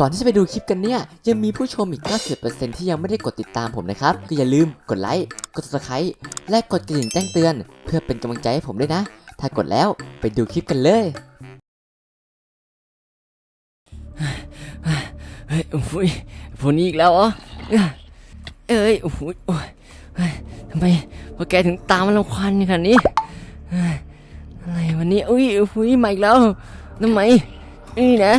ก่อนที่จะไปดูคลิปกันเนี่ย ยังมีผู้ชมอีก 90%ที่ยังไม่ได้กดติดตามผมนะครับ ก็อย่าลืมกดไลค์ กด subscribe และกดกระดิ่งแจ้งเตือน เพื่อเป็นกำลังใจให้ผมด้วยนะ ถ้ากดแล้วไปดูคลิปกันเลย เฮ้ยโอ้ยวกนี้อีกแล้วเหรอเอ้ยโอ้โหโอ้ยเฮ้ยทำไมพวกแกถึงตามมาลำควันขนาดนี้เฮ้ยอะไรวันนี้อุ้ยโอ้โหมาอีกแล้วทำไมนี่นะ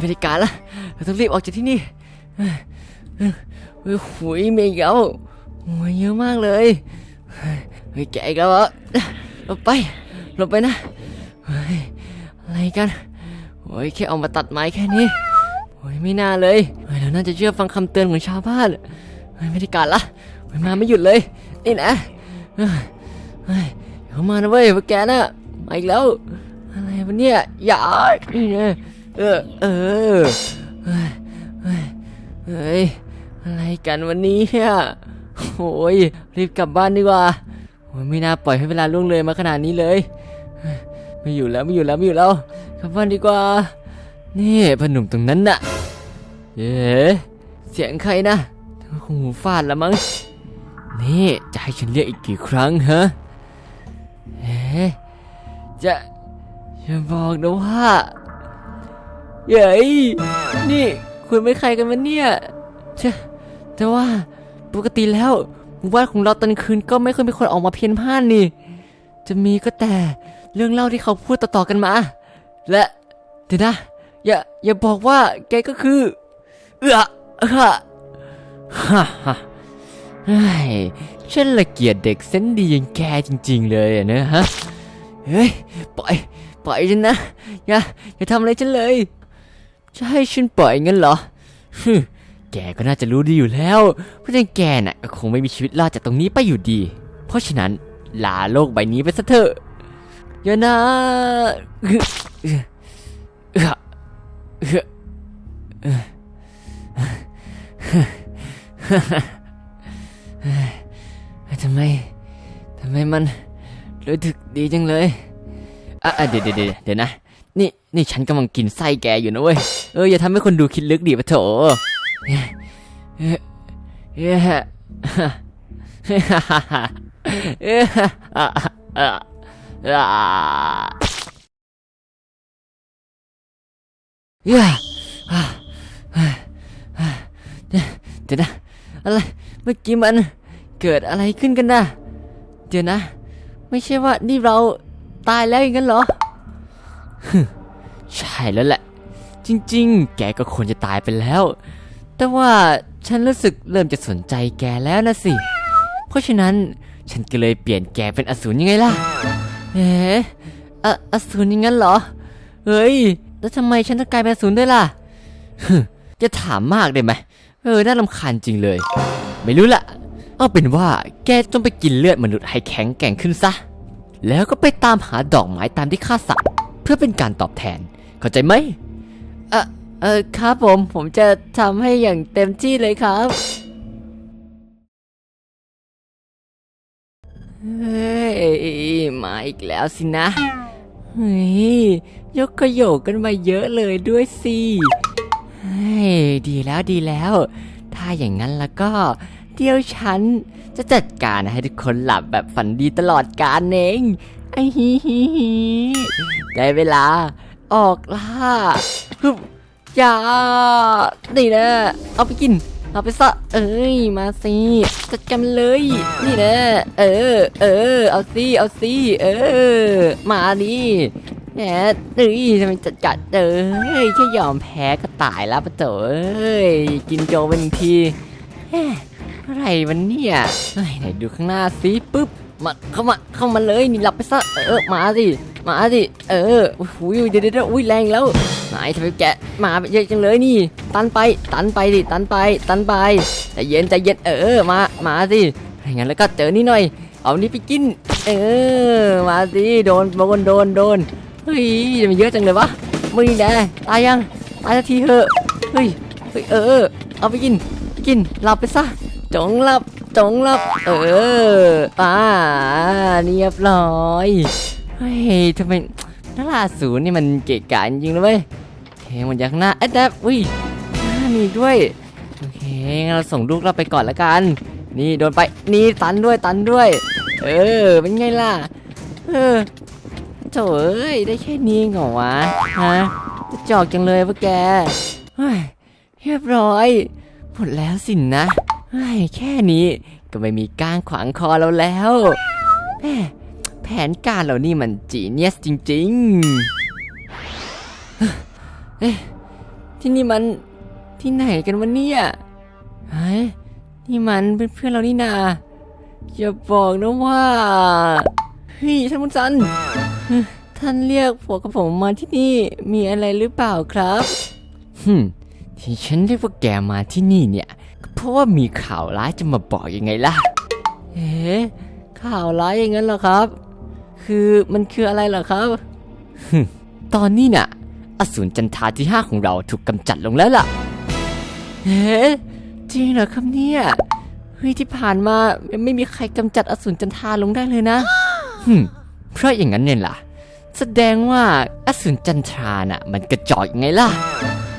ไม่ได้การละเราต้องรีบออกจากที่นี่เฮ้ยเฮ้ยเยโอ้โหมีอีกแล้วเยอะมากเลยเฮ้ยแกอีกแล้วหลบไปหลบไปนะอะไรกันโอ้ยแค่เอามาตัดไม้แค่นี้โอ้ยไม่น่าเลยเฮ้ยเราน่าจะเชื่อฟังคำเตือนของชาวบ้านเฮ้ยไม่ได้การละเฮ้ยมาไม่หยุดเลยนี่นะเฮ้ยเฮ้ยเขามานะเว้ยพวกแกน่ะมาอีกแล้วอะไรวะเนี่ยอย่านี่นะ เออ เออเฮ้ยเฮ้ยเฮ้ย อะไรกันวันนี้เนี่ยโอ้ย รีบกลับบ้านดีกว่าโอ้ยไม่น่าปล่อยให้เวลาล่วงเลยมาขนาดนี้เลย ไม่อยู่แล้วไม่อยู่แล้วไม่อยู่แล้วกลับบ้านดีกว่า นี่พนุ่มตรงนั้นน่ะเอ๊ะเสียงใครนะคงหูฟาดละมั้ง นี่จะให้ฉันเรียกอีกกี่ครั้งฮะเอ๊ะจะจะบอกนะว่า เย้ยนี่คุณเป็นใครกันวะเนี่ยเชะแต่ว่าปกติแล้วหมู่บ้านของเราตอนคืนก็ไม่เคยมีคนออกมาเพี้ยนพ่านนี่ จะมีก็แต่เรื่องเล่าที่เขาพูดต่อๆกันมา และเดี๋ยวนะ อย่าอย่าบอกว่าแกก็คือ เอือเออฮ่าฮ่าเฮ้ยฉันละเกียดเด็กเส้นดีอย่างแกจริง ๆ เลยนะฮะ เฮ้ย ปล่อย ปล่อยฉันนะ อย่า อย่าทำอะไรฉันเลย จะให้ฉันปล่อยงั้นเหรอฮึแกก็น่าจะรู้ดีอยู่แล้ว เพราะฉะนั้นแกน่ะก็คงไม่มีชีวิตรอดจากตรงนี้ไปอยู่ดี เพราะฉะนั้นลาโลกใบนี้ไปซะเถอะอย่านะเฮ้อเฮ้อเฮ้อเอ่อทำไมทำไมมันรู้สึกดีจังเลยอะเดี๋ยวเดี๋ยวเดี๋ยวเดี๋ยวนะ นี่นี่ฉันกำลังกินไส้แกอยู่นะเว้ย เอออย่าทำให้คนดูคิดลึกดิปะโถเฮ้ยเฮ้ยเฮ้ยเฮ้ยเฮ้ยเฮ้ยอะอะอะย่าอ่าอ่าเดี๋ยวนะ อะไร เมื่อกี้มันเกิดอะไรขึ้นกันนะ เดี๋ยวนะ ไม่ใช่ว่านี่เราตายแล้วอย่างนั้นเหรอ ใช่แล้วแหละ จริงๆ แกก็ควรจะตายไปแล้ว แต่ว่าฉันรู้สึกเริ่มจะสนใจแกแล้วนะสิ เพราะฉะนั้นฉันก็เลยเปลี่ยนแกเป็นอสูรยังไงล่ะเอ๊ะออสูรอย่างนั้นเหรอ เฮ้ย แล้วทำไมฉันต้องกลายเป็นอสูรด้วยล่ะฮึจะถามมากได้ไหมเออ น่ารำคาญจริงเลย ไม่รู้ละเอาเป็นว่าแกจงไปกินเลือดมนุษย์ให้แข็งแกร่งขึ้นซะ แล้วก็ไปตามหาดอกไม้ตามที่ข้าสั่ง พื่อเป็นการตอบแทน เข้าใจไหมเออเออครับผม ผมจะทำให้อย่างเต็มที่เลยครับเฮ้ยมาอีกแล้วสินะเฮ้ยยกขยโยกกันมาเยอะเลยด้วยสิเฮ้ยดีแล้วดีแล้ว ถ้าอย่างนั้นแล้วก็ เดี๋ยวฉันจะจัดการให้ทุกคนหลับแบบฝันดีตลอดกาลเอง ไอ้ฮิฮิฮิได้เวลา ออกล่าฮึบอย่านี่นะ เอาไปกิน เอาไปซะ เอ้ย มาสิจัดการมันเลย นี่นะ เออ เออ เอาสิ เอาสิ เออ มาดิแหมเอ้ยทำไมจัดจัดเอ้ยแค่ยอมแพ้ก็ตายแล้วปะโถเอ้ย กินโจไปหนึ่งทีอะไรวันเนี่ยเฮ้ยไหนดูข้างหน้าสิปุ๊บ มาเข้ามาเข้ามาเลยนี่หลับไปซะเออมาสิมาสิเอออุ้ยเดี๋ยวเดี๋ยวอุ้ยแรงแล้วไหนทำไมแกะมาเยอะจังเลยนี่ ตันไปตันไปดิตันไปตันไปใจเย็นใจเย็นเออมามาสิอย่างนั้นแล้วก็เจอนี่หน่อย เอานี่ไปกิน เออมาสิโดนโดนโดนโดนเฮ้ยมันเยอะจังเลยวะมึงแน่ตายยังตายสักทีเถอะเฮ้ยเฮ้ยเออเอาไปกินกินหลับไปซะจงหลับ จงหลับเอออ่าเรียบร้อยเฮ้ยทำไมนาราศูนย์นี่มันเกะกะจริงๆนะเว้ยแถหมดยังหน้าเอ๊ะแต่อุ้ยหน้ามีอีกด้วยโอเคงั้นเราส่งลูกเราไปก่อนละกัน นี่โดนไปนี่ตันด้วยตันด้วย เออเป็นไงล่ะเออโถ่เอ้ยได้แค่นี้เหรอวะฮะจะจอกจังเลยพวกแกเฮ้ยเรียบร้อยหมดแล้วสินนะ แค่นี้ก็ไม่มีก้างขวางคอเราแล้วแหม่แผนการเรานี่มันจีเนียสจริงๆเอ๊ะที่นี่มันที่ไหนกันวะเนี่ยเฮ้ยนี่มันเป็นเพื่อนเรานี่นาอย่าบอกนะว่าเฮ้ยท่านมุนซันท่านเรียกพวกับผมมาที่นี่มีอะไรหรือเปล่าครับฮึที่ฉันเรียกว่าแกมาที่นี่เนี่ย เพราะว่ามีข่าวร้ายจะมาบอกยังไงล่ะ เอ๊ะข่าวร้ายอย่างนั้นเหรอครับ คือมันคืออะไรเหรอครับฮึมตอนนี้น่ะ อสูรจันทราที่ห้าของเราถูกกำจัดลงแล้วล่ะเฮ้จริงเหรอครับเนี่ยเฮ้ยที่ผ่านมายังไม่มีใครกำจัดอสูรจันทราลงได้เลยนะหึมเพราะอย่างนั้นเนี่ยล่ะ แสดงว่าอสูรจันทราน่ะ มันกระจอกยังไงล่ะ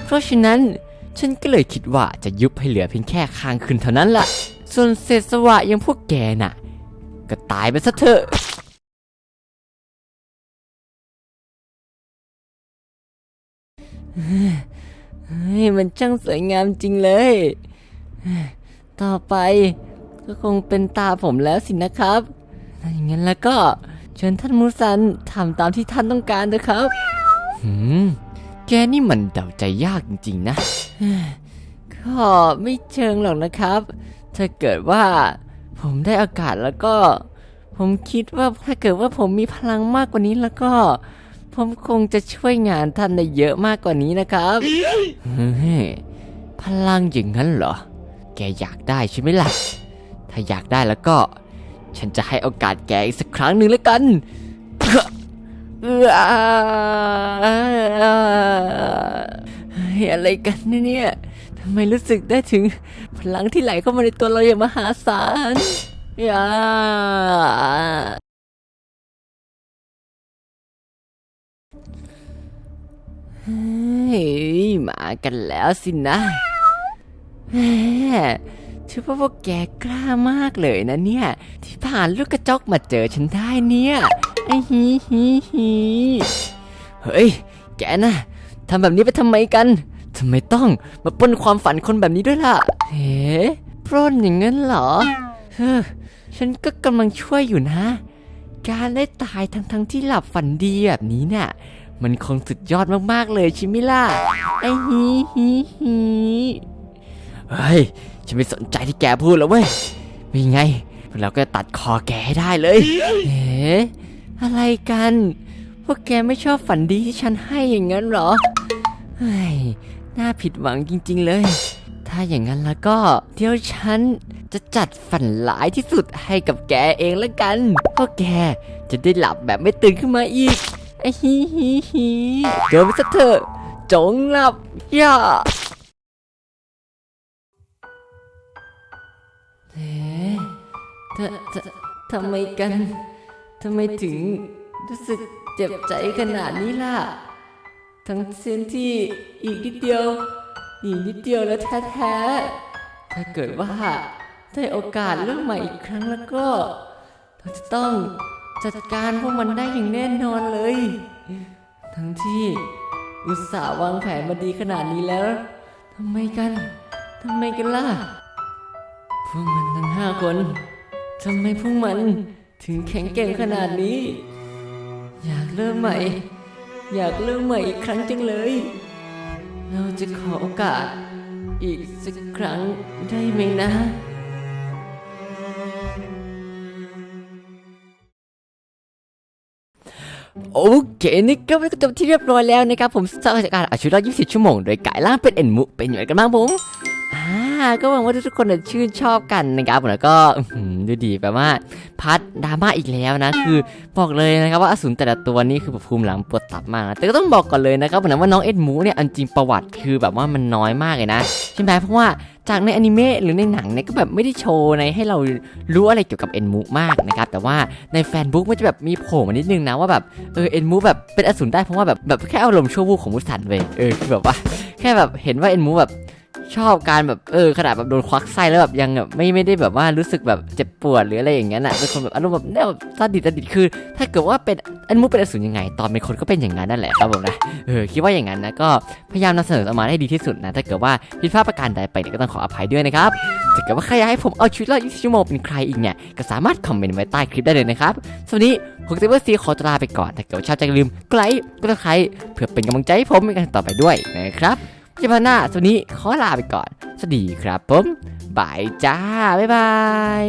เพราะฉะนั้น ฉันก็เลยคิดว่าจะยุบให้เหลือเพียงแค่คางคืนเท่านั้นล่ะ ส่วนเศษสวะอยังพวกแกน่ะ ก็ตายไปซะเถอะเฮ้ยมันช่างสวยงามจริงเลย ต่อไปก็คงเป็นตาผมแล้วสินะครับถ้าอย่างนั้นแล้วก็เชิญท่านมูซันทำตามที่ท่านต้องการเถอะครับ หืม แกนี่มันเดาใจยากจริงๆนะ ก็ไม่เชิงหรอกนะครับ ถ้าเกิดว่าผมได้อากาศแล้วก็ ผมคิดว่าถ้าเกิดว่าผมมีพลังมากกว่านี้แล้วก็ ผมคงจะช่วยงานท่านได้เยอะมากกว่านี้นะครับเฮ้ยพลังอย่างนั้นเหรอ แกอยากได้ใช่ไหมล่ะ ถ้าอยากได้แล้วก็ ฉันจะให้โอกาสแกอีกสักครั้งหนึ่งแล้วกันเอื้อเฮ้ยอะไรกันเนี่ยทำไมรู้สึกได้ถึงพลังที่ไหลเข้ามาในตัวเราอย่างมหาศาลอย่าเฮ้ยมากันแล้วสินะแหมถือว่าพวกแกกล้ามากเลยนะเนี่ย ที่ผ่านลูกกระจกมาเจอฉันได้เนี่ย ไอ้ฮีฮีฮีเฮ้ย แกนะทำแบบนี้ไปทำไมกันทำไมต้องมาปล้นความฝันคนแบบนี้ด้วยล่ะ เฮ้ปล้นอย่างนั้นเหรอ เฮ้อฉันก็กำลังช่วยอยู่นะ การได้ตายทั้งๆที่หลับฝันดีแบบนี้เนี่ย มันคงสุดยอดมากๆเลยใช่ไหมล่ะไอ้ฮีฮีฮีเฮ้ย ฉันไม่สนใจที่แกพูดแล้วเว้ยมีไง เราก็ตัดคอแกให้ได้เลยเอ๊ะ อะไรกัน พวกแกไม่ชอบฝันดีที่ฉันให้อย่างนั้นเหรอเฮ้ยน่าผิดหวังจริง ๆ เลย ถ้าอย่างนั้นแล้วก็ เดี๋ยวฉันจะจัดฝันหลายที่สุดให้กับแกเองแล้วกันเพราะแกจะได้หลับแบบไม่ตื่นขึ้นมาอีกไอ้ฮีฮีฮีเกินไปซะเถอะจงหลับอย่าเอ๊ะทททำไมกัน ทำไมถึงรู้สึกเจ็บใจขนาดนี้ล่ะ ทั้งเส้นที่อีกนิดเดียวอีกนิดเดียวแล้วแท้ๆ ถ้าเกิดว่าได้โอกาสเริ่มใหม่อีกครั้งแล้วก็เราจะต้องจัดการพวกมันได้อย่างแน่นอนเลย ทั้งที่อุตส่าห์วางแผนมาดีขนาดนี้แล้วทำไมกันทำไมกันล่ะ พวกมันทั้งห้าคนทำไมพวกมัน ถึงแข็งแกร่งขนาดนี้ อยากเริ่มใหม่ อยากเริ่มใหม่อีกครั้งจังเลย เราจะขอโอกาสอีกสักครั้งได้ไหมนะโอเคนี่ก็เป็นจบที่เรียบร้อยแล้วนะครับผมสร้างราการอาชีพรอด24 ชั่วโมง โดยกายล่างเป็นเอ็นมุเป็นอย่างไรกันบ้างผม อ่าก็หวังว่าทุกๆคนจะชื่นชอบกันนะครับผมแล้วก็ดูดีแบบว่าพัดดราม่าอีกแล้วนะ คือบอกเลยนะครับว่าอสูรแต่ละตัวนี่คือแบบภูมิหลังปวดตับมากนะแต่ก็ต้องบอกก่อนเลยนะครับผมนะว่าน้องเอ็ดมูเนี่ยอันจริงประวัติคือแบบว่ามันน้อยมากเลยนะใช่ไหมเพราะว่าจากในอนิเมะหรือในหนังเนี่ยก็แบบไม่ได้โชว์ในให้เรารู้อะไรเกี่ยวกับเอ็นมูมากนะครับแต่ว่าในแฟนบุ๊กมันจะแบบมีโผล่มานิดนึงนะว่าแบบเออเอ็นมูแบบเป็นอสูรได้เพราะว่าแบบแบบแค่อารมณ์ชั่ววูบของมุสันเว้ยเออคือแบบว่าแค่แบบเห็นว่าเอ็นมูแบบ ชอบการแบบเออขนาดแบบโดนควักไส้แล้วแบบยังแบบไม่ไม่ได้แบบว่ารู้สึกแบบเจ็บปวดหรืออะไรอย่างเงี้ยน่ะเป็นคนแบบอารมณ์แบบแนวแบบตาดิดตาดิดคือ ถ้าเกิดว่าเป็นอ็นมูเป็นอสูรยังไง ตอนเป็นคนก็เป็นอย่างนั้นนั่นแหละครับผมนะเออคิดว่าอย่างนั้นนะก็พยายามนำเสนอออกมาให้ดีที่สุดนะถ้าเกิดว่าผิดพลาดประการใดไปเนี่ยก็ต้องขออภัยด้วยนะครับถ้าเกิดว่าใครอยากให้ผมเอาชีวิตรอด24ชั่วโมงเป็นใครอีกเนี่ยก็สามารถคอมเมนต์ไว้ใต้คลิปได้เลยนะครับสวัสดีผมเซเวอร์ซีขอตวลาไปก่อนถ้าเกิดว่าชอบใจอย่าลืมกดไลค์กดติดตามเพื่อเป็นกำลังใจให้ผมในการต่อไปด้วยนะครับ เจอกันหน้าสวัสดีขอลาไปก่อน สวัสดีครับผมบายจ้า บ๊ายบาย